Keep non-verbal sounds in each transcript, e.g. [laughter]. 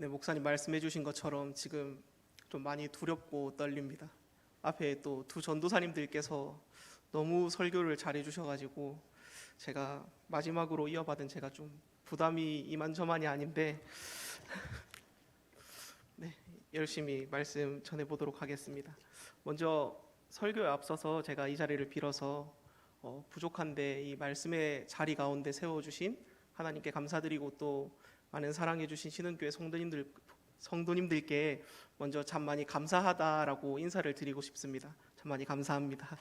네, 목사님 말씀해 주신 것처럼 지금 좀 많이 두렵고 떨립니다. 앞에 또 두 전도사님들께서 너무 설교를 잘해 주셔 가지고 제가 마지막으로 이어받은 제가 좀 부담이 이만저만이 아닌데 [laughs] 네, 열심히 말씀 전해 보도록 하겠습니다. 먼저 설교에 앞서서 제가 이 자리를 빌어서 어, 부족한데 이 말씀의 자리 가운데 세워 주신 하나님께 감사드리고 또 많은 사랑해 주신 신은교회 성도님들 성도님들께 먼저 참 많이 감사하다라고 인사를 드리고 싶습니다. 참 많이 감사합니다.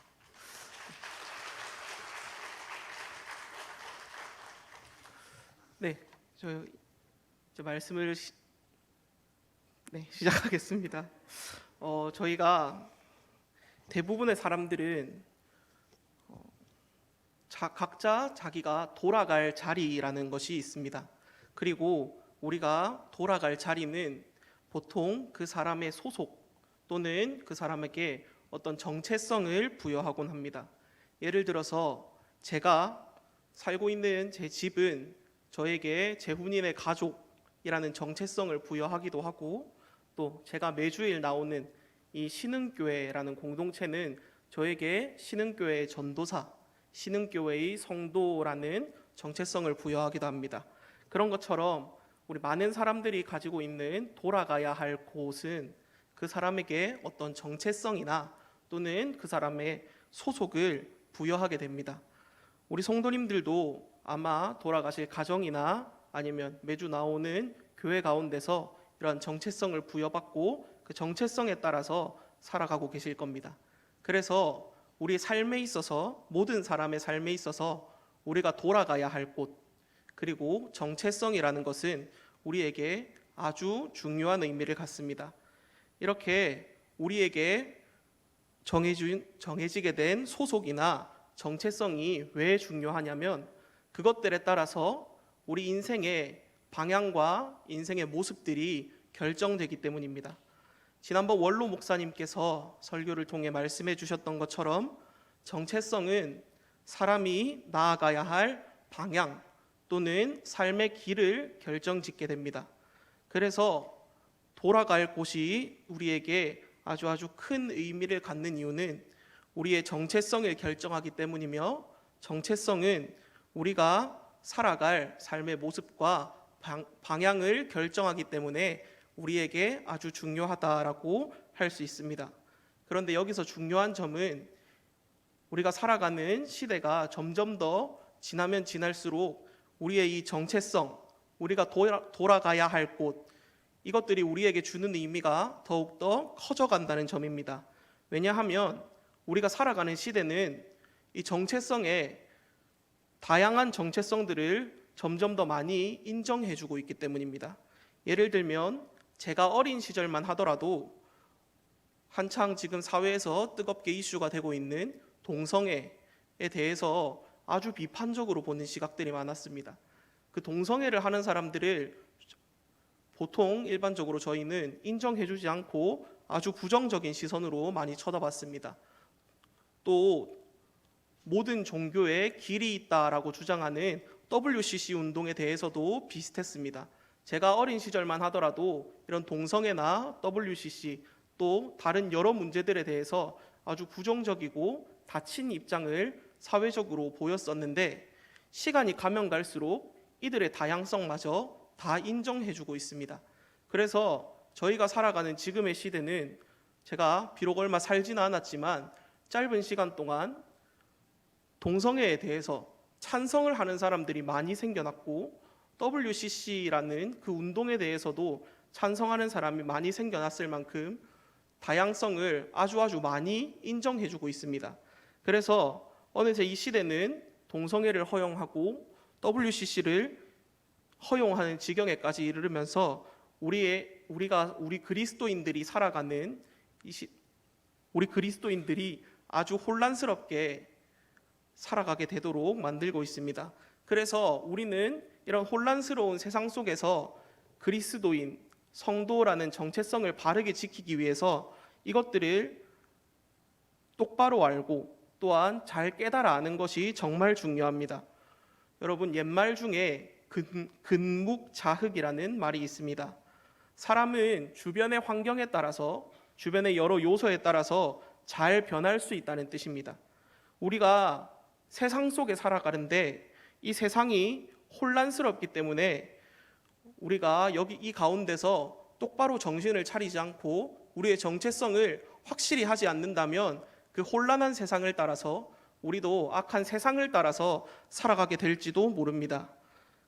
네, 저 이제 말씀을 시, 네, 시작하겠습니다. 어, 저희가 대부분의 사람들은 어, 자, 각자 자기가 돌아갈 자리라는 것이 있습니다. 그리고 우리가 돌아갈 자리는 보통 그 사람의 소속 또는 그 사람에게 어떤 정체성을 부여하곤 합니다. 예를 들어서 제가 살고 있는 제 집은 저에게 제 혼인의 가족이라는 정체성을 부여하기도 하고 또 제가 매주일 나오는 이 신흥교회라는 공동체는 저에게 신흥교회의 전도사, 신흥교회의 성도라는 정체성을 부여하기도 합니다. 그런 것처럼 우리 많은 사람들이 가지고 있는 돌아가야 할 곳은 그 사람에게 어떤 정체성이나 또는 그 사람의 소속을 부여하게 됩니다. 우리 성도님들도 아마 돌아가실 가정이나 아니면 매주 나오는 교회 가운데서 이런 정체성을 부여받고 그 정체성에 따라서 살아가고 계실 겁니다. 그래서 우리 삶에 있어서 모든 사람의 삶에 있어서 우리가 돌아가야 할 곳, 그리고 정체성이라는 것은 우리에게 아주 중요한 의미를 갖습니다. 이렇게 우리에게 정해진, 정해지게 된 소속이나 정체성이 왜 중요하냐면 그것들에 따라서 우리 인생의 방향과 인생의 모습들이 결정되기 때문입니다. 지난번 원로 목사님께서 설교를 통해 말씀해 주셨던 것처럼 정체성은 사람이 나아가야 할 방향, 또는 삶의 길을 결정짓게 됩니다. 그래서 돌아갈 곳이 우리에게 아주 아주 큰 의미를 갖는 이유는 우리의 정체성을 결정하기 때문이며 정체성은 우리가 살아갈 삶의 모습과 방향을 결정하기 때문에 우리에게 아주 중요하다라고 할 수 있습니다. 그런데 여기서 중요한 점은 우리가 살아가는 시대가 점점 더 지나면 지날수록 우리의 이 정체성, 우리가 돌아, 돌아가야 할 곳, 이것들이 우리에게 주는 의미가 더욱더 커져간다는 점입니다. 왜냐하면 우리가 살아가는 시대는 이 정체성에 다양한 정체성들을 점점 더 많이 인정해주고 있기 때문입니다. 예를 들면 제가 어린 시절만 하더라도 한창 지금 사회에서 뜨겁게 이슈가 되고 있는 동성애에 대해서 아주 비판적으로 보는 시각들이 많았습니다. 그 동성애를 하는 사람들을 보통 일반적으로 저희는 인정해주지 않고 아주 부정적인 시선으로 많이 쳐다봤습니다. 또 모든 종교에 길이 있다라고 주장하는 WCC 운동에 대해서도 비슷했습니다. 제가 어린 시절만 하더라도 이런 동성애나 WCC 또 다른 여러 문제들에 대해서 아주 부정적이고 닫힌 입장을 사회적으로 보였었는데 시간이 가면 갈수록 이들의 다양성마저 다 인정해주고 있습니다. 그래서 저희가 살아가는 지금의 시대는 제가 비록 얼마 살지는 않았지만 짧은 시간 동안 동성애에 대해서 찬성을 하는 사람들이 많이 생겨났고 WCC라는 그 운동에 대해서도 찬성하는 사람이 많이 생겨났을 만큼 다양성을 아주 아주 많이 인정해주고 있습니다. 그래서 어느새 이 시대는 동성애를 허용하고 WCC를 허용하는 지경에까지 이르면서 우리의 우리가 우리 그리스도인들이 살아가는 이 시, 우리 그리스도인들이 아주 혼란스럽게 살아가게 되도록 만들고 있습니다. 그래서 우리는 이런 혼란스러운 세상 속에서 그리스도인 성도라는 정체성을 바르게 지키기 위해서 이것들을 똑바로 알고 또한 잘 깨달아 아는 것이 정말 중요합니다. 여러분 옛말 중에 근, 근묵자흑이라는 말이 있습니다. 사람은 주변의 환경에 따라서 주변의 여러 요소에 따라서 잘 변할 수 있다는 뜻입니다. 우리가 세상 속에 살아가는데 이 세상이 혼란스럽기 때문에 우리가 여기 이 가운데서 똑바로 정신을 차리지 않고 우리의 정체성을 확실히 하지 않는다면 그 혼란한 세상을 따라서 우리도 악한 세상을 따라서 살아가게 될지도 모릅니다.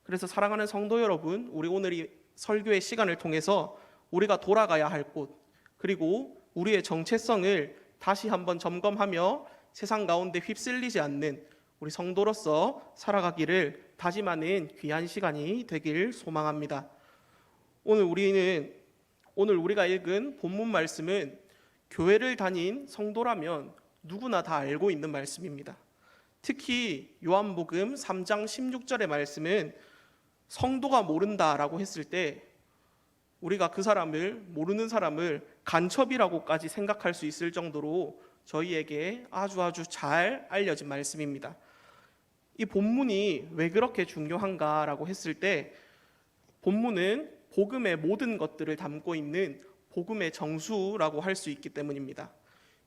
그래서 사랑하는 성도 여러분, 우리 오늘 이 설교의 시간을 통해서 우리가 돌아가야 할 곳, 그리고 우리의 정체성을 다시 한번 점검하며 세상 가운데 휩쓸리지 않는 우리 성도로서 살아가기를 다짐하는 귀한 시간이 되길 소망합니다. 오늘 우리는 오늘 우리가 읽은 본문 말씀은 교회를 다닌 성도라면 누구나 다 알고 있는 말씀입니다. 특히 요한복음 3장 16절의 말씀은 성도가 모른다라고 했을 때 우리가 그 사람을 모르는 사람을 간첩이라고까지 생각할 수 있을 정도로 저희에게 아주 아주 잘 알려진 말씀입니다. 이 본문이 왜 그렇게 중요한가라고 했을 때 본문은 복음의 모든 것들을 담고 있는 복음의 정수라고 할 수 있기 때문입니다.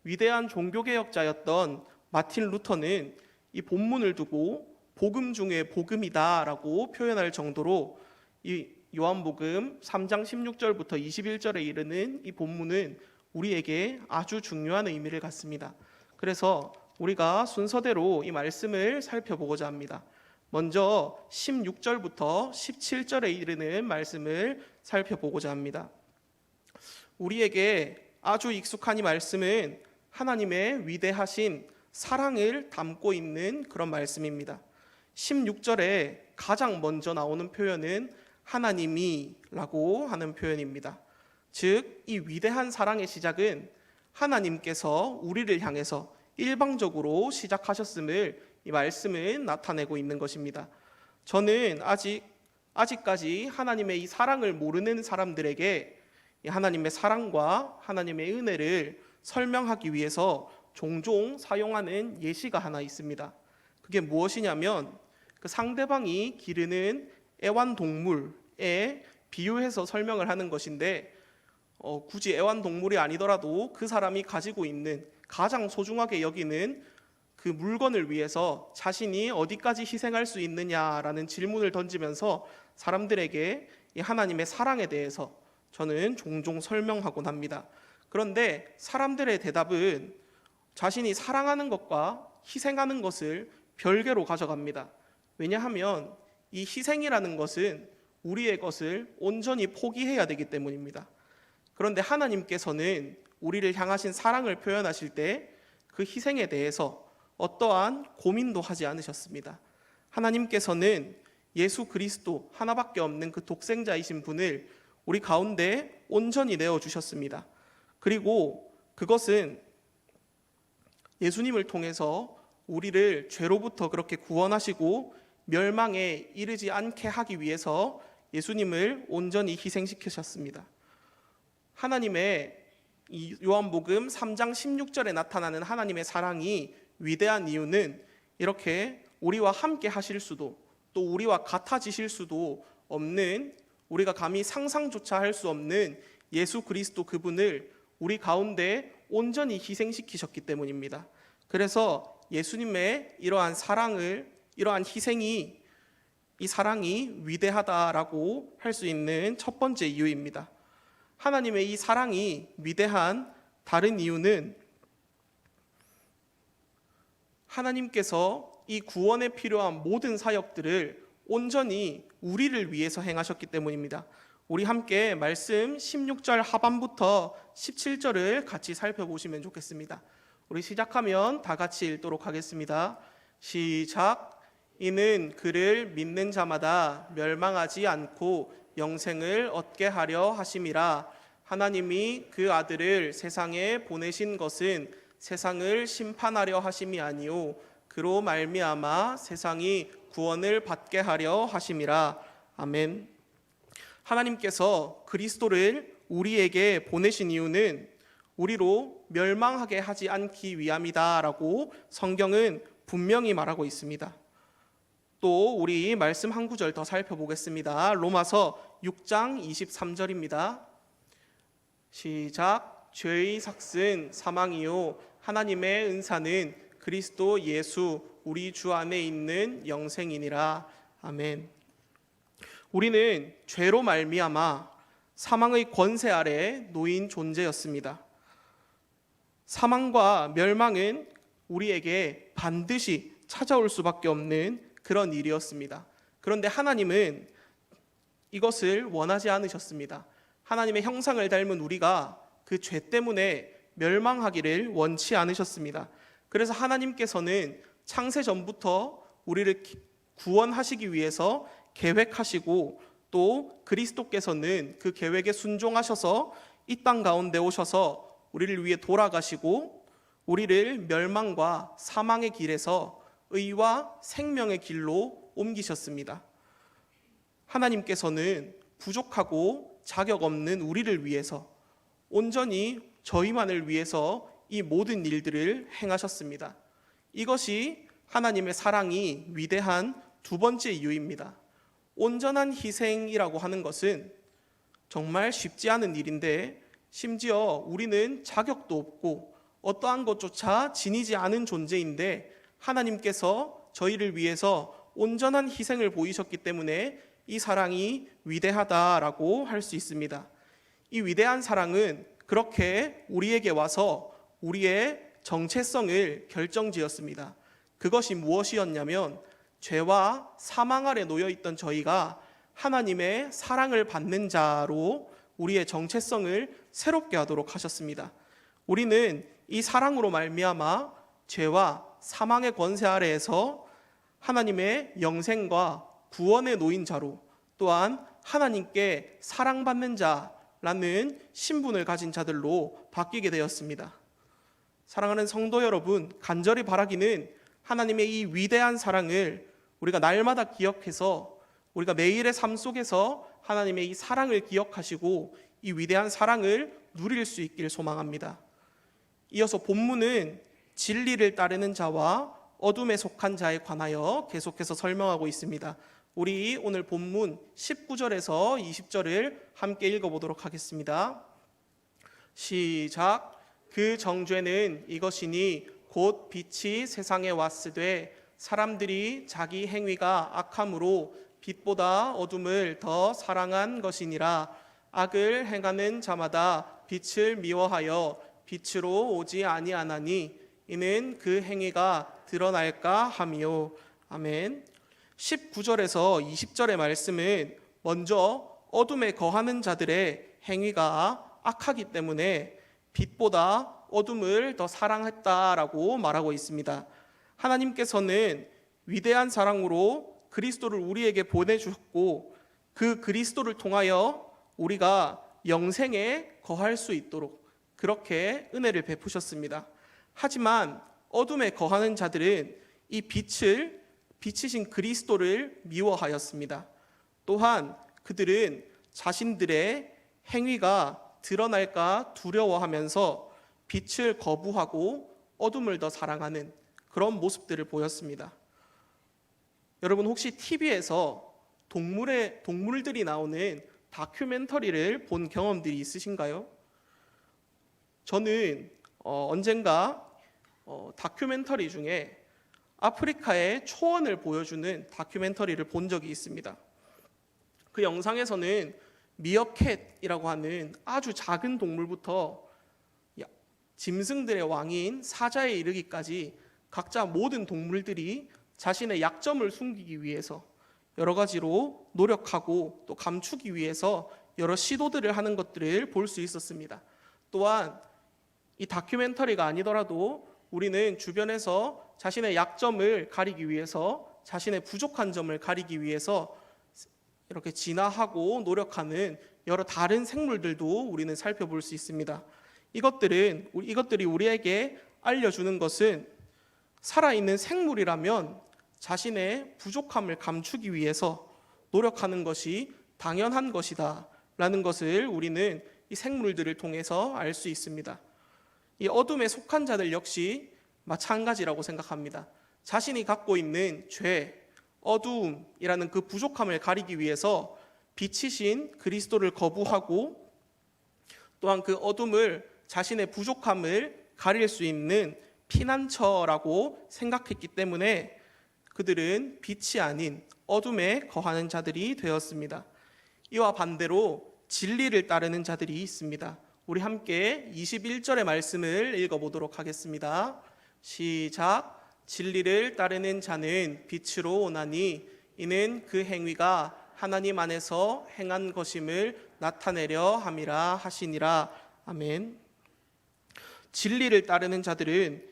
위대한 종교개혁자였던 마틴 루터는 이 본문을 두고 복음 중에 복음이다라고 표현할 정도로 이 요한복음 3장 16절부터 21절에 이르는 이 본문은 우리에게 아주 중요한 의미를 갖습니다. 그래서 우리가 순서대로 이 말씀을 살펴보고자 합니다. 먼저 16절부터 17절에 이르는 말씀을 살펴보고자 합니다. 우리에게 아주 익숙한 이 말씀은 하나님의 위대하신 사랑을 담고 있는 그런 말씀입니다. 16절에 가장 먼저 나오는 표현은 하나님이라고 하는 표현입니다. 즉, 이 위대한 사랑의 시작은 하나님께서 우리를 향해서 일방적으로 시작하셨음을 이 말씀은 나타내고 있는 것입니다. 저는 아직 아직까지 하나님의 이 사랑을 모르는 사람들에게 이 하나님의 사랑과 하나님의 은혜를 설명하기 위해서 종종 사용하는 예시가 하나 있습니다. 그게 무엇이냐면 그 상대방이 기르는 애완동물에 비유해서 설명을 하는 것인데 어, 굳이 애완동물이 아니더라도 그 사람이 가지고 있는 가장 소중하게 여기는 그 물건을 위해서 자신이 어디까지 희생할 수 있느냐라는 질문을 던지면서 사람들에게 이 하나님의 사랑에 대해서 저는 종종 설명하곤 합니다. 그런데 사람들의 대답은 자신이 사랑하는 것과 희생하는 것을 별개로 가져갑니다. 왜냐하면 이 희생이라는 것은 우리의 것을 온전히 포기해야 되기 때문입니다. 그런데 하나님께서는 우리를 향하신 사랑을 표현하실 때 그 희생에 대해서 어떠한 고민도 하지 않으셨습니다. 하나님께서는 예수 그리스도 하나밖에 없는 그 독생자이신 분을 우리 가운데 온전히 내어 주셨습니다. 그리고 그것은 예수님을 통해서 우리를 죄로부터 그렇게 구원하시고 멸망에 이르지 않게 하기 위해서 예수님을 온전히 희생시키셨습니다. 하나님의 이 요한복음 3장 16절에 나타나는 하나님의 사랑이 위대한 이유는 이렇게 우리와 함께 하실 수도 또 우리와 같아지실 수도 없는 우리가 감히 상상조차 할 수 없는 예수 그리스도 그분을 우리 가운데 온전히 희생시키셨기 때문입니다. 그래서 예수님의 이러한 사랑을 이러한 희생이 이 사랑이 위대하다라고 할 수 있는 첫 번째 이유입니다. 하나님의 이 사랑이 위대한 다른 이유는 하나님께서 이 구원에 필요한 모든 사역들을 온전히 우리를 위해서 행하셨기 때문입니다. 우리 함께 말씀 16절 하반부터 17절을 같이 살펴보시면 좋겠습니다. 우리 시작하면 다 같이 읽도록 하겠습니다. 시작. 이는 그를 믿는 자마다 멸망하지 않고 영생을 얻게 하려 하심이라 하나님이 그 아들을 세상에 보내신 것은 세상을 심판하려 하심이 아니요 그로 말미암아 세상이 구원을 받게 하려 하심이라 아멘. 하나님께서 그리스도를 우리에게 보내신 이유는 우리로 멸망하게 하지 않기 위함이다라고 성경은 분명히 말하고 있습니다. 또 우리 말씀 한 구절 더 살펴보겠습니다. 로마서 6장 23절입니다. 시작. 죄의 삭슨 사망이요 하나님의 은사는 그리스도 예수 우리 주 안에 있는 영생이니라. 아멘. 우리는 죄로 말미암아 사망의 권세 아래 놓인 존재였습니다. 사망과 멸망은 우리에게 반드시 찾아올 수밖에 없는 그런 일이었습니다. 그런데 하나님은 이것을 원하지 않으셨습니다. 하나님의 형상을 닮은 우리가 그 죄 때문에 멸망하기를 원치 않으셨습니다. 그래서 하나님께서는 창세 전부터 우리를 기- 구원하시기 위해서 계획하시고 또 그리스도께서는 그 계획에 순종하셔서 이 땅 가운데 오셔서 우리를 위해 돌아가시고 우리를 멸망과 사망의 길에서 의와 생명의 길로 옮기셨습니다. 하나님께서는 부족하고 자격 없는 우리를 위해서 온전히 저희만을 위해서 이 모든 일들을 행하셨습니다. 이것이 하나님의 사랑이 위대한 두 번째 이유입니다. 온전한 희생이라고 하는 것은 정말 쉽지 않은 일인데 심지어 우리는 자격도 없고 어떠한 것조차 지니지 않은 존재인데 하나님께서 저희를 위해서 온전한 희생을 보이셨기 때문에 이 사랑이 위대하다라고 할 수 있습니다. 이 위대한 사랑은 그렇게 우리에게 와서 우리의 정체성을 결정지었습니다. 그것이 무엇이었냐면 죄와 사망 아래 놓여 있던 저희가 하나님의 사랑을 받는 자로 우리의 정체성을 새롭게 하도록 하셨습니다. 우리는 이 사랑으로 말미암아 죄와 사망의 권세 아래에서 하나님의 영생과 구원에 놓인 자로 또한 하나님께 사랑받는 자라는 신분을 가진 자들로 바뀌게 되었습니다. 사랑하는 성도 여러분, 간절히 바라기는 하나님의 이 위대한 사랑을 우리가 날마다 기억해서 우리가 매일의 삶 속에서 하나님의 이 사랑을 기억하시고 이 위대한 사랑을 누릴 수 있길 소망합니다. 이어서 본문은 진리를 따르는 자와 어둠에 속한 자에 관하여 계속해서 설명하고 있습니다. 우리 오늘 본문 19절에서 20절을 함께 읽어보도록 하겠습니다. 시작. 그 정죄는 이것이니 곧 빛이 세상에 왔으되 사람들이 자기 행위가 악함으로 빛보다 어둠을 더 사랑한 것이니라. 악을 행하는 자마다 빛을 미워하여 빛으로 오지 아니하나니 이는 그 행위가 드러날까 함이요. 아멘. 19절에서 20절의 말씀은 먼저 어둠에 거하는 자들의 행위가 악하기 때문에 빛보다 어둠을 더 사랑했다라고 말하고 있습니다. 하나님께서는 위대한 사랑으로 그리스도를 우리에게 보내주셨고 그 그리스도를 통하여 우리가 영생에 거할 수 있도록 그렇게 은혜를 베푸셨습니다. 하지만 어둠에 거하는 자들은 이 빛을 빛이신 그리스도를 미워하였습니다. 또한 그들은 자신들의 행위가 드러날까 두려워하면서 빛을 거부하고 어둠을 더 사랑하는 그런 모습들을 보였습니다. 여러분 혹시 TV에서 동물의 동물들이 나오는 다큐멘터리를 본 경험들이 있으신가요? 저는 어, 언젠가 어, 다큐멘터리 중에 아프리카의 초원을 보여주는 다큐멘터리를 본 적이 있습니다. 그 영상에서는 미어캣이라고 하는 아주 작은 동물부터 야- 짐승들의 왕인 사자에 이르기까지 각자 모든 동물들이 자신의 약점을 숨기기 위해서 여러 가지로 노력하고 또 감추기 위해서 여러 시도들을 하는 것들을 볼 수 있었습니다. 또한 이 다큐멘터리가 아니더라도 우리는 주변에서 자신의 약점을 가리기 위해서 자신의 부족한 점을 가리기 위해서 이렇게 진화하고 노력하는 여러 다른 생물들도 우리는 살펴볼 수 있습니다. 이것들은 이것들이 우리에게 알려주는 것은 살아있는 생물이라면 자신의 부족함을 감추기 위해서 노력하는 것이 당연한 것이다 라는 것을 우리는 이 생물들을 통해서 알 수 있습니다. 이 어둠에 속한 자들 역시 마찬가지라고 생각합니다. 자신이 갖고 있는 죄, 어두움이라는 그 부족함을 가리기 위해서 빛이신 그리스도를 거부하고 또한 그 어둠을 자신의 부족함을 가릴 수 있는 피난처라고 생각했기 때문에 그들은 빛이 아닌 어둠에 거하는 자들이 되었습니다. 이와 반대로 진리를 따르는 자들이 있습니다. 우리 함께 21절의 말씀을 읽어보도록 하겠습니다. 시작. 진리를 따르는 자는 빛으로 오나니 이는 그 행위가 하나님 안에서 행한 것임을 나타내려 함이라 하시니라. 아멘. 진리를 따르는 자들은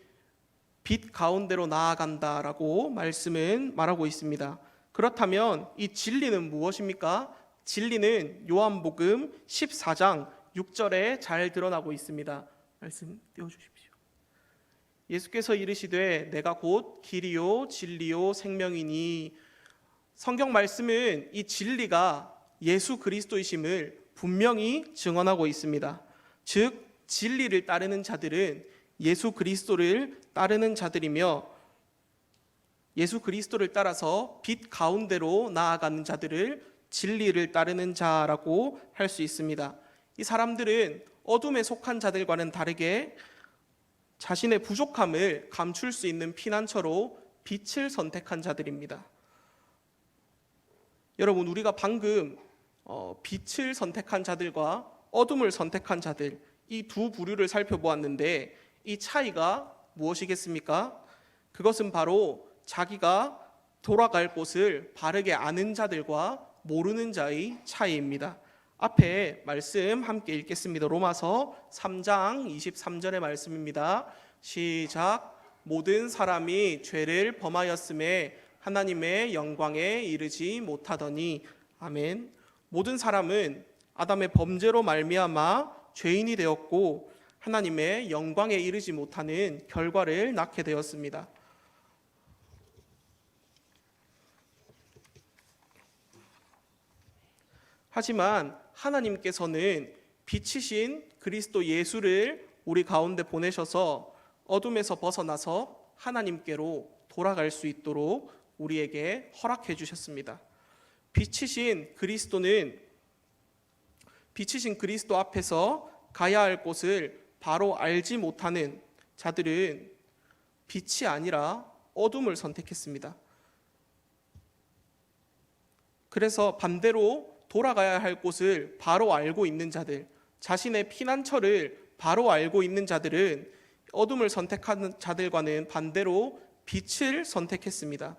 빛 가운데로 나아간다라고 말씀은 말하고 있습니다. 그렇다면 이 진리는 무엇입니까? 진리는 요한복음 14장 6절에 잘 드러나고 있습니다. 말씀 띄워 주십시오. 예수께서 이르시되 내가 곧 길이요 진리요 생명이니 성경 말씀은 이 진리가 예수 그리스도이심을 분명히 증언하고 있습니다. 즉 진리를 따르는 자들은 예수 그리스도를 따르는 자들이며 예수 그리스도를 따라서 빛 가운데로 나아가는 자들을 진리를 따르는 자라고 할 수 있습니다. 이 사람들은 어둠에 속한 자들과는 다르게 자신의 부족함을 감출 수 있는 피난처로 빛을 선택한 자들입니다. 여러분, 우리가 방금 어, 빛을 선택한 자들과 어둠을 선택한 자들 이 두 부류를 살펴보았는데 이 차이가 무엇이겠습니까? 그것은 바로 자기가 돌아갈 곳을 바르게 아는 자들과 모르는 자의 차이입니다. 앞에 말씀 함께 읽겠습니다. 로마서 3장 23절의 말씀입니다. 시작. 모든 사람이 죄를 범하였음에 하나님의 영광에 이르지 못하더니 아멘. 모든 사람은 아담의 범죄로 말미암아 죄인이 되었고 하나님의 영광에 이르지 못하는 결과를 낳게 되었습니다. 하지만 하나님께서는 빛이신 그리스도 예수를 우리 가운데 보내셔서 어둠에서 벗어나서 하나님께로 돌아갈 수 있도록 우리에게 허락해 주셨습니다. 빛이신 그리스도는 빛이신 그리스도 앞에서 가야 할 곳을 바로 알지 못하는 자들은 빛이 아니라 어둠을 선택했습니다. 그래서 반대로 돌아가야 할 곳을 바로 알고 있는 자들, 자신의 피난처를 바로 알고 있는 자들은 어둠을 선택하는 자들과는 반대로 빛을 선택했습니다.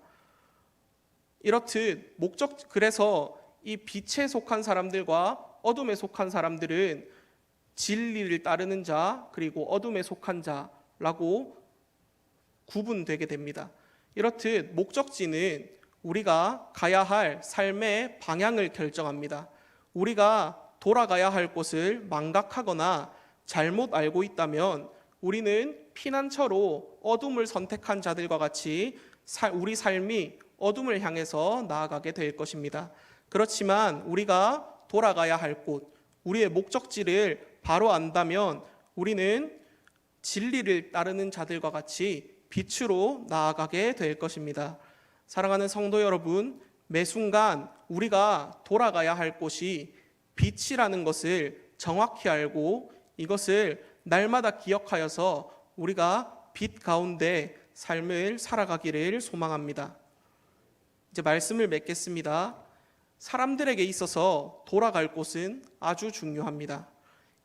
이렇듯 목적 그래서 이 빛에 속한 사람들과 어둠에 속한 사람들은 진리를 따르는 자 그리고 어둠에 속한 자라고 구분되게 됩니다. 이렇듯 목적지는 우리가 가야 할 삶의 방향을 결정합니다. 우리가 돌아가야 할 곳을 망각하거나 잘못 알고 있다면 우리는 피난처로 어둠을 선택한 자들과 같이 우리 삶이 어둠을 향해서 나아가게 될 것입니다. 그렇지만 우리가 돌아가야 할 곳, 우리의 목적지를 바로 안다면 우리는 진리를 따르는 자들과 같이 빛으로 나아가게 될 것입니다. 사랑하는 성도 여러분, 매 순간 우리가 돌아가야 할 곳이 빛이라는 것을 정확히 알고 이것을 날마다 기억하여서 우리가 빛 가운데 삶을 살아가기를 소망합니다. 이제 말씀을 맺겠습니다. 사람들에게 있어서 돌아갈 곳은 아주 중요합니다.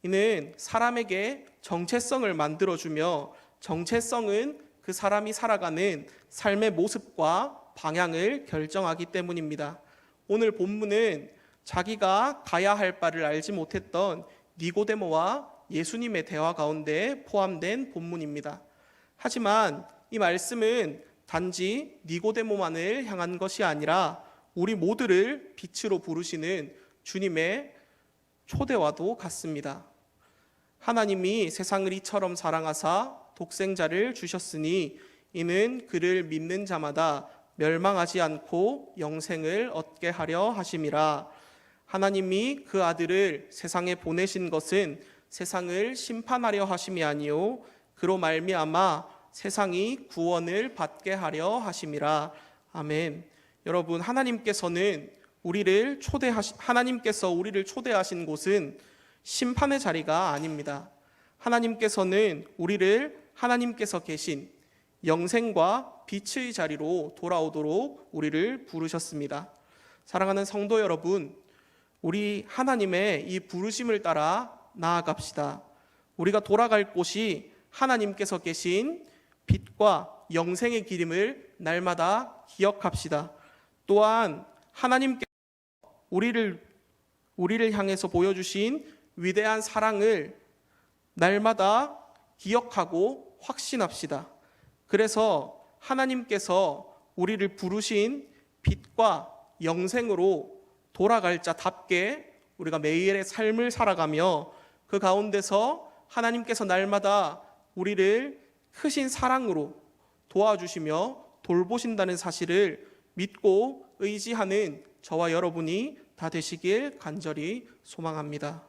이는 사람에게 정체성을 만들어주며 정체성은 그 사람이 살아가는 삶의 모습과 방향을 결정하기 때문입니다. 오늘 본문은 자기가 가야 할 바를 알지 못했던 니고데모와 예수님의 대화 가운데 포함된 본문입니다. 하지만 이 말씀은 단지 니고데모만을 향한 것이 아니라 우리 모두를 빛으로 부르시는 주님의 초대와도 같습니다. 하나님이 세상을 이처럼 사랑하사 독생자를 주셨으니 이는 그를 믿는 자마다 멸망하지 않고 영생을 얻게 하려 하심이라. 하나님이 그 아들을 세상에 보내신 것은 세상을 심판하려 하심이 아니요 그로 말미암아 세상이 구원을 받게 하려 하심이라. 아멘. 여러분 하나님께서는 우리를 초대하시 하나님께서 우리를 초대하신 곳은 심판의 자리가 아닙니다. 하나님께서는 우리를 하나님께서 계신 영생과 빛의 자리로 돌아오도록 우리를 부르셨습니다. 사랑하는 성도 여러분, 우리 하나님의 이 부르심을 따라 나아갑시다. 우리가 돌아갈 곳이 하나님께서 계신 빛과 영생의 기름을 날마다 기억합시다. 또한 하나님께 우리를 우리를 향해서 보여주신 위대한 사랑을 날마다 기억하고 확신합시다. 그래서 하나님께서 우리를 부르신 빛과 영생으로 돌아갈 자답게 우리가 매일의 삶을 살아가며 그 가운데서 하나님께서 날마다 우리를 크신 사랑으로 도와주시며 돌보신다는 사실을 믿고 의지하는 저와 여러분이 다 되시길 간절히 소망합니다.